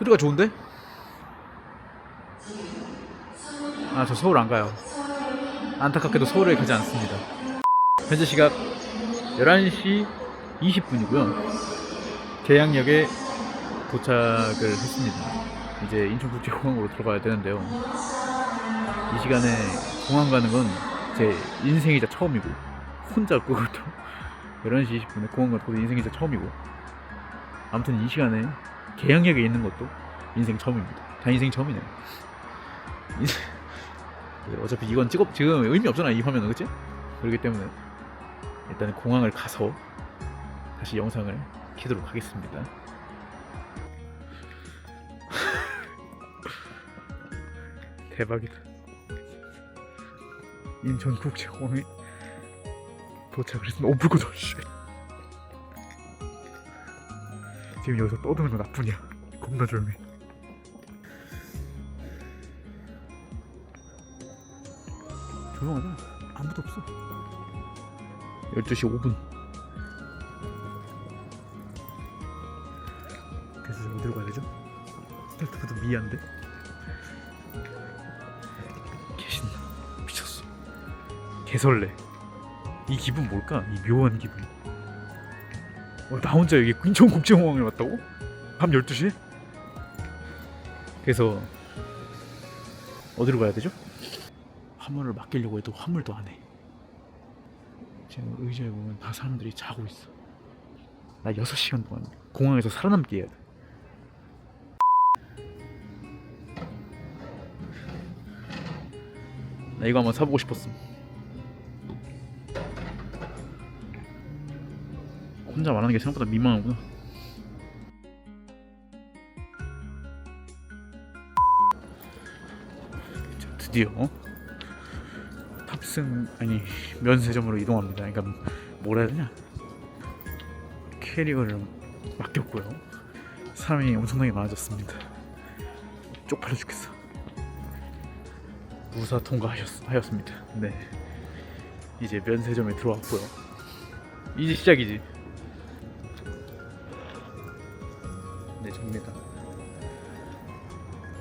소리가 좋은데? 아, 저 서울 안 가요. 안타깝게도 서울에 가지 않습니다. 현재 시각 11시 20분이고요. 계양역에 도착을 했습니다. 이제 인천국제공항으로 들어가야 되는데요. 이 시간에 공항 가는 건 제 인생이자 처음이고, 혼자 그것도 11시 20분에 공항 가는 것도 인생이자 처음이고, 아무튼 이 시간에 계양역에 있는 것도 인생 처음입니다. 다 인생 처음이네요. 네, 어차피 이건 찍어 지금 의미 없잖아 이 화면은 그치? 그렇기 때문에 일단은 공항을 가서 다시 영상을 키도록 하겠습니다. 대박이다. 인천국제공항에 도착을 했습니다. 오 불꺼져 씨. 지금 여기서 떠드는 건 나뿐이야. 겁나 조용해. 조용하다. 아무도 없어. 12시 5분. 그래서 지금 어디로 가야 되죠? 스타트부터 미안데? 개신나. 미쳤어. 개설레. 이 기분 뭘까? 이 묘한 기분. 어, 나 혼자 여기 인천국제공항에 왔다고? 밤 12시에? 그래서 어디로 가야 되죠? 화물을 맡기려고 해도 화물도 안 해. 지금 의자에 보면 다 사람들이 자고 있어. 나 6시간 동안 공항에서 살아남게 해야 돼. 나 이거 한번 사보고 싶었음. 혼자 말하는 게 생각보다 민망하구나. 자, 드디어 탑승 아니 면세점으로 이동합니다. 그러니까 뭐라 해야 되냐? 캐리어를 맡겼고요. 사람이 엄청나게 많아졌습니다. 쪽팔려 죽겠어. 무사 통과하였습니다. 네. 이제 면세점에 들어왔고요. 이제 시작이지.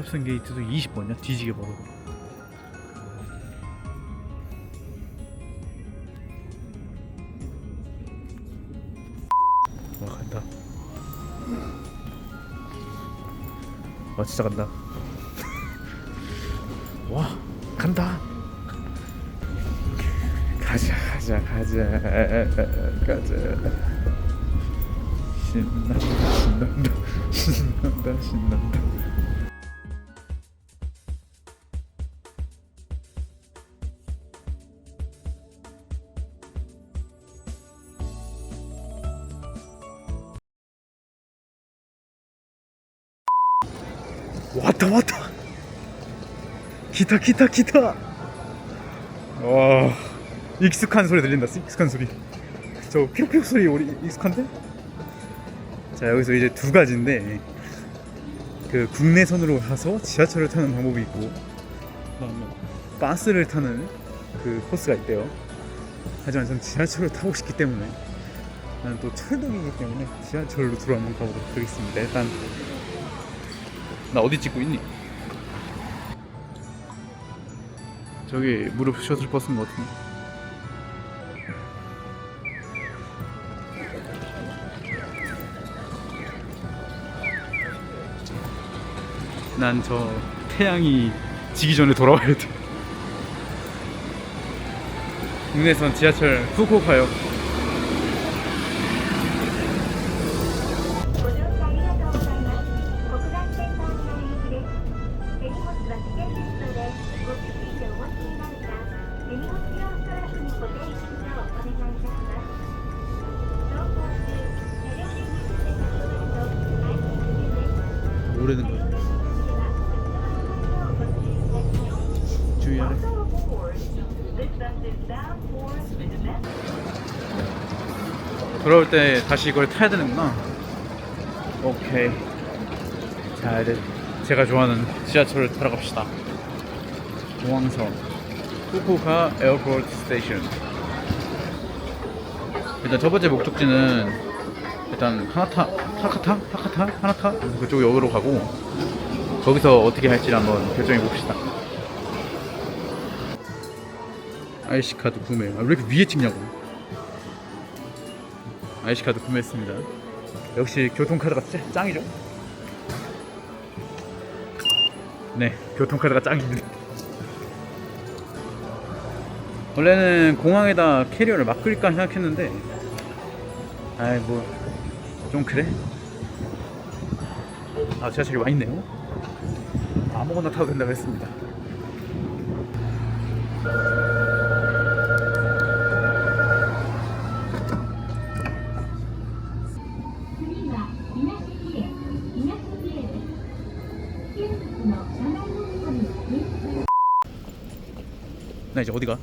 탑승 게이트도 20번이야? 뒤지게 멀어. 와, 간다. 와, 진짜 간다. 와, 간다. 가자, 가자, 가자, 가자. 신난다, 신난다, 신난다, 신난다. 왔다, 왔다. 기타, 기타, 기타. 와, 익숙한 소리 들린다. 익숙한 소리. 저 피룩피룩 소리 우리 익숙한데? 자 여기서 이제 두 가지인데 그 국내선으로 가서 지하철을 타는 방법이 있고 그다음에 버스를 타는 그 코스가 있대요. 하지만 전 지하철을 타고 싶기 때문에 나는 또 철덕이기 때문에 지하철로 들어 한번 가보도록 하겠습니다. 일단 나 어디 찍고 있니? 저기 무릎 셔틀 버스인 것 같은데. 난 저 태양이 지기 전에 돌아와야 돼. 국내선 지하철 후쿠오카요. 돌아올 때 다시 이걸 타야 되는구나. 오케이. 자, 이제 제가 좋아하는 지하철을 타러 갑시다. 공항선 후쿠오카 에어포트 스테이션. 일단 첫 번째 목적지는 일단 하나타 하카타? 하카타? 하나타? 그쪽 역으로 가고 거기서 어떻게 할지 한번 결정해 봅시다. IC 카드 구매. 아, 왜 이렇게 위에 찍냐고. IC 카드 구매했습니다. 역시 교통카드가 짱- 짱이죠. 네, 교통카드가 짱입니다. 원래는 공항에다 캐리어를 맡길까 생각했는데, 아이 뭐 좀 그래. 아 지하철이 와 있네요. 아무거나 타도 된다고 했습니다. 나 이제 어디가?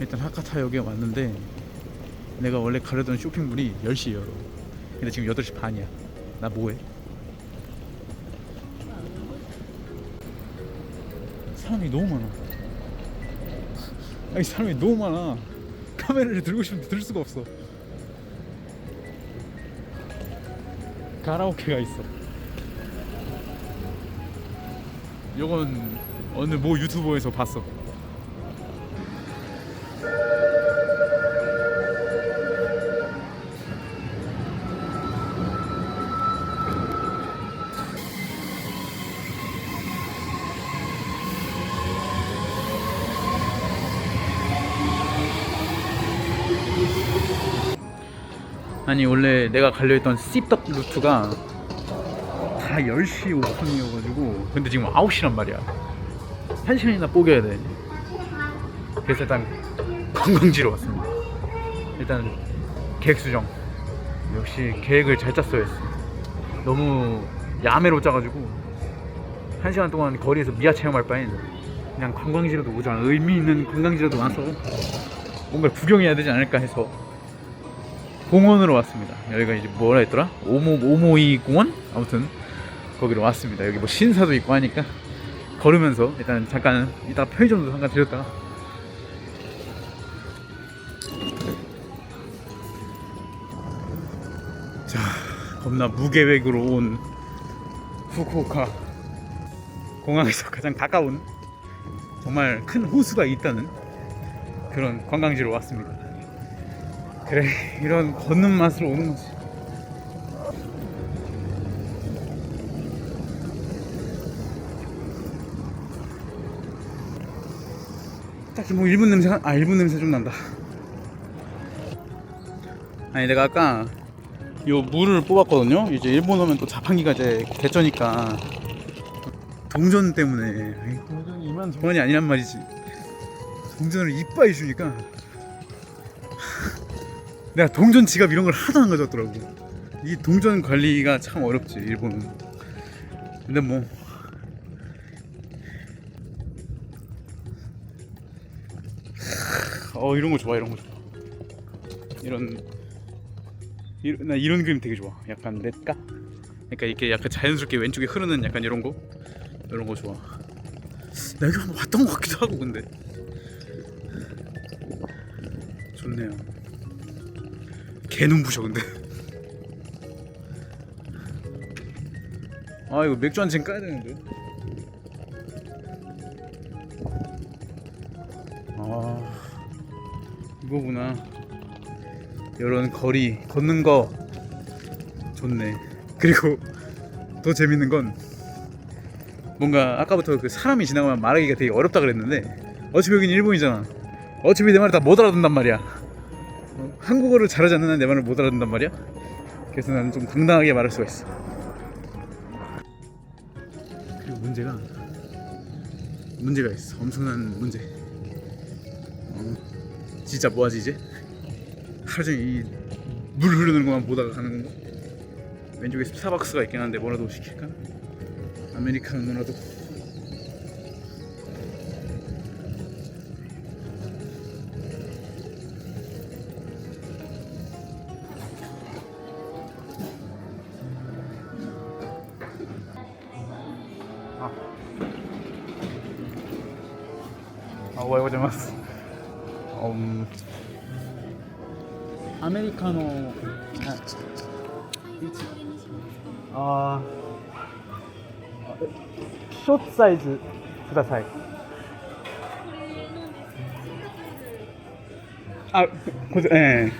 일단 하카타역에 왔는데 내가 원래 가려던 쇼핑몰이 10시에 열어 근데 지금 8시 반이야. 나 뭐해? 사람이 너무 많아. 아니 사람이 너무 많아. 카메라를 들고 싶은데 들 수가 없어. 가라오케가 있어 요건 어느 모 유튜버에서 봤어. 아니 원래 내가 갈려있던 씹덕 루트가 다 10시 오픈이어가지고 근데 지금 9시란 말이야 1시간이나 뽀겨야 돼 그래서 일단 관광지로 왔습니다 일단 계획 수정 역시 계획을 잘 짰어야 했어 너무 야매로 짜가지고 1시간 동안 거리에서 미아 체험할 바엔 그냥 관광지라도 오자 의미 있는 관광지라도 와서 뭔가 구경해야 되지 않을까 해서 공원으로 왔습니다. 여기가 이제 뭐라 했더라? 오모 오모이 공원? 아무튼 거기로 왔습니다. 여기 뭐 신사도 있고 하니까 걸으면서 일단 잠깐 이따 편의점도 잠깐 들렸다가 자 겁나 무계획으로 온 후쿠오카 공항에서 가장 가까운 정말 큰 호수가 있다는 그런 관광지로 왔습니다. 그래 이런 걷는 맛으로 오는 거지 뭐 일본 냄새가 아 일본 냄새 좀 난다. 아니 내가 아까 요 물을 뽑았거든요? 이제 일본 오면 또 자판기가 이제 개쩌니까. 동전 때문에. 아이, 동전이 아니란 말이지. 동전을 이빠이 주니까. 내가 동전 지갑 이런 걸 하나도 안 가져왔더라고. 이 동전 관리가 참 어렵지 일본은. 근데 뭐 어 이런 거 좋아 이런 거 좋아. 이런 이, 나 이런 그림 되게 좋아. 약간 넷가. 그러니까 이렇게 약간 자연스럽게 왼쪽에 흐르는 약간 이런 거 이런 거 좋아. 나 여기 한번 왔던 것 같기도 하고 근데 좋네요. 개 눈부셔 근데 아 이거 맥주 한 잔 까야 되는데 이거구나 이런 거리 걷는 거 좋네 그리고 더 재밌는 건 뭔가 아까부터 그 사람이 지나가면 말하기가 되게 어렵다 그랬는데 어차피 여긴 일본이잖아 어차피 내 말을 다 못 알아듣는단 말이야 어, 한국어를 잘하지 않는 한 내 말을 못 알아듣는단 말이야. 그래서 나는 좀 당당하게 말할 수가 있어. 그리고 문제가 문제가 있어. 엄청난 문제. 어, 진짜 뭐하지 이제? 하루 종일 이물 흐르는 것만 보다가 가는 건가? 왼쪽에 스타벅스가 있긴 한데 뭐라도 시킬까? 아메리카노라도 아, 아, 와, 이거 재밌어. うアメリカの、あい、あショットサイズください。あこれええ。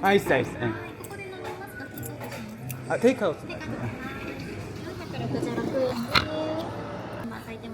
アイスアイス。う、あ、テイクアウト。466円です。 エン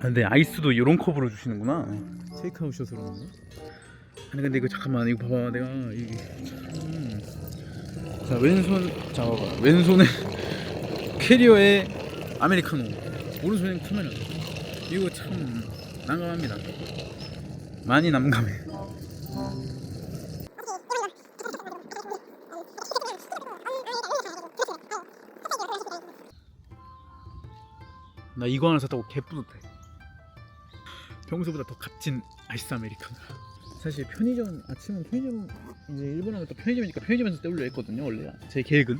근데 아이스도 이런 컵으로 주시는구나. 테이크아웃 샷으로 거. 아니 근데 이거 잠깐만 이거 봐봐 내가 이게 참... 자 왼손 잡아봐. 왼손에 캐리어에 아메리카노 오른손에 카메라. 이거 참 난감합니다. 많이 난감해. 나 이거 하나 샀다고 개뿌듯해 평소보다 더 값진 아이스 아메리카노. 사실 편의점 아침은 편의점 이제 일본 하면 또 편의점이니까 편의점에서 때우려 했거든요 원래. 제 계획은.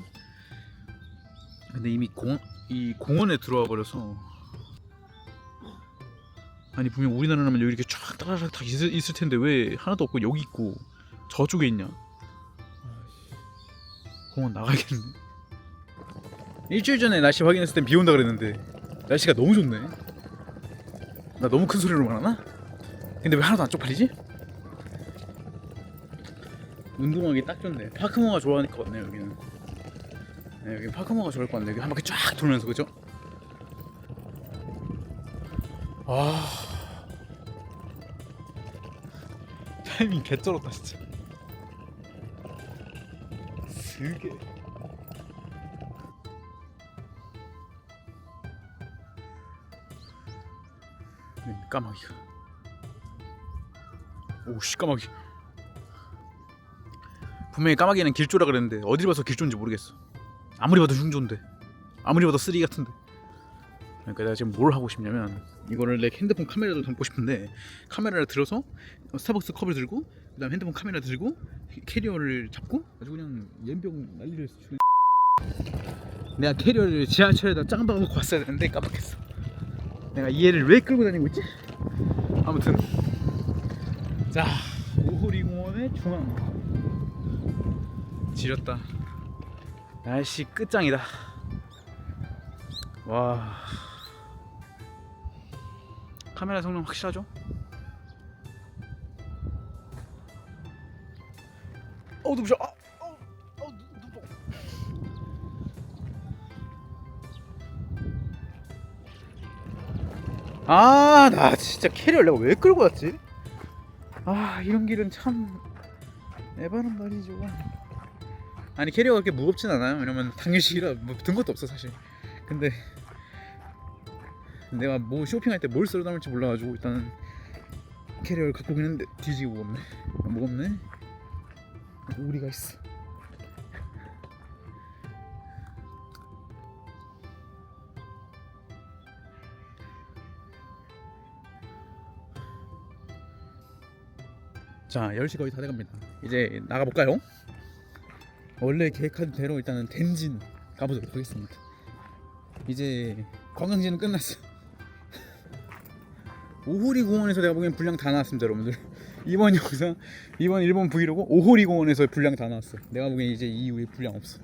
근데 이미 공, 이 공원에 들어와 버려서. 아니 분명 우리나라라면 여기 이렇게 쫙 따라락 다 있을, 있을 텐데 왜 하나도 없고 여기 있고 저쪽에 있냐? 공원 나가야겠네. 일주일 전에 날씨 확인했을 땐 비 온다 그랬는데 날씨가 너무 좋네 나 너무 큰 소리로 말하나? 근데 왜 하나도 안 쪽팔리지? 운동하기 딱 좋네. 파크모가 좋아하니까 왔네 여기는. 네, 여기 파크모가 좋을 것 같네. 여기 한 바퀴 쫙 돌면서 그죠? 아 타이밍 개쩔었다 진짜. 슬게. 까마귀가. 오씨 까마귀. 분명히 까마귀는 길조라 그랬는데 어딜 봐서 길조인지 모르겠어. 아무리 봐도 흉조인데, 아무리 봐도 쓰리 같은데. 그러니까 내가 지금 뭘 하고 싶냐면 이거를 내 핸드폰 카메라로 담고 싶은데 카메라를 들어서 스타벅스 컵을 들고 그다음 핸드폰 카메라 들고 캐리어를 잡고 아주 그냥 연병 난리를. 내가 캐리어를 지하철에다 짱 박아 놓고 왔어야 되는데 깜빡했어. 내가 이 애를 왜 끌고 다니고 있지? 아무튼. 자 오호리 공원의 중앙. 지렸다. 날씨 끝장이다. 와. 카메라 성능 확실하죠? 어우 눈부셔. 아, 아, 나 진짜 캐리어 내가 왜 끌고 왔지? 아, 이런 길은 참 에바는 말이죠. 아니 캐리어가 그렇게 무겁진 않아요. 왜냐면 당일식이라 뭐 든 것도 없어 사실. 근데 내가 뭐 쇼핑할 때뭘 썰어 담을지 몰라가지고 일단은 캐리어를 갖고 오긴 했는데 뒤지게 무겁네. 아, 무겁네. 우리가 있어. 자 10시 거의 다 돼갑니다. 이제 나가볼까요? 원래 계획한 대로 일단은 덴진 가보도록 하겠습니다. 이제 관광지는 끝났어. 오호리 공원에서 내가 보기엔 분량 다 나왔습니다 여러분들. 이번 영상 이번 일본 브이로그 오호리 공원에서 분량 다 나왔어. 내가 보기엔 이제 이후에 분량 없어